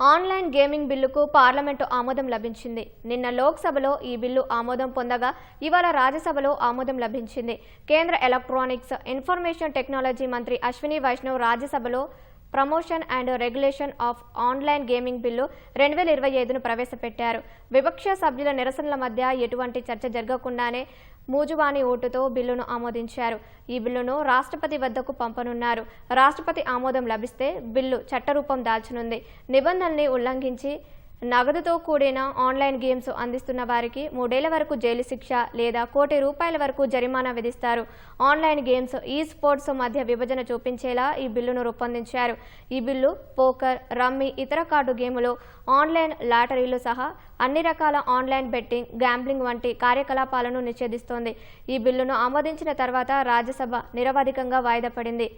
Online gaming బిల్లుకు parliament ఆమోదం లభించింది. నిన్న లోక్సభలో ఈ బిల్లు ఆమోదం పొందగా ఇవాళ రాజ్యసభలో ఆమోదం లభించింది. కేంద్ర ఎలక్ట్రానిక్స్ ఇన్ఫర్మేషన్ టెక్నాలజీ మంత్రి అశ్విని వైష్ణవ్ రాజ్యసభలో promotion and regulation of online gaming bill రెండు వేల ఇరవై ఐదును ప్రవేశపెట్టారు. విపక్ష సభ్యుల నిరసనల మధ్య ఎటువంటి చర్చ జరగకుండానే మూజువాణి ఓటుతో బిల్లును ఆమోదించారు. ఈ బిల్లును రాష్ట్రపతి వద్దకు పంపనున్నారు. రాష్ట్రపతి ఆమోదం లభిస్తే బిల్లు చట్టరూపం దాల్చనుంది. నిబంధనల్ని ఉల్లంఘించి నగదుతో కూడిన ఆన్లైన్ గేమ్స్ అందిస్తున్న వారికి మూడేళ్ళ వరకు జైలు శిక్ష లేదా కోటి రూపాయల వరకు జరిమానా విధిస్తారు. ఆన్లైన్ గేమ్స్ ఈ స్పోర్ట్స్ మధ్య విభజన చూపించేలా ఈ బిల్లును రూపొందించారు. ఈ బిల్లు పోకర్ రమ్మీ ఇతర కార్డు గేములు ఆన్లైన్ లాటరీలు సహా అన్ని రకాల ఆన్లైన్ బెట్టింగ్ గ్యాంబ్లింగ్ వంటి కార్యకలాపాలను నిషేధిస్తోంది. ఈ బిల్లును ఆమోదించిన తర్వాత రాజ్యసభ నిరవధికంగా వాయిదా పడింది.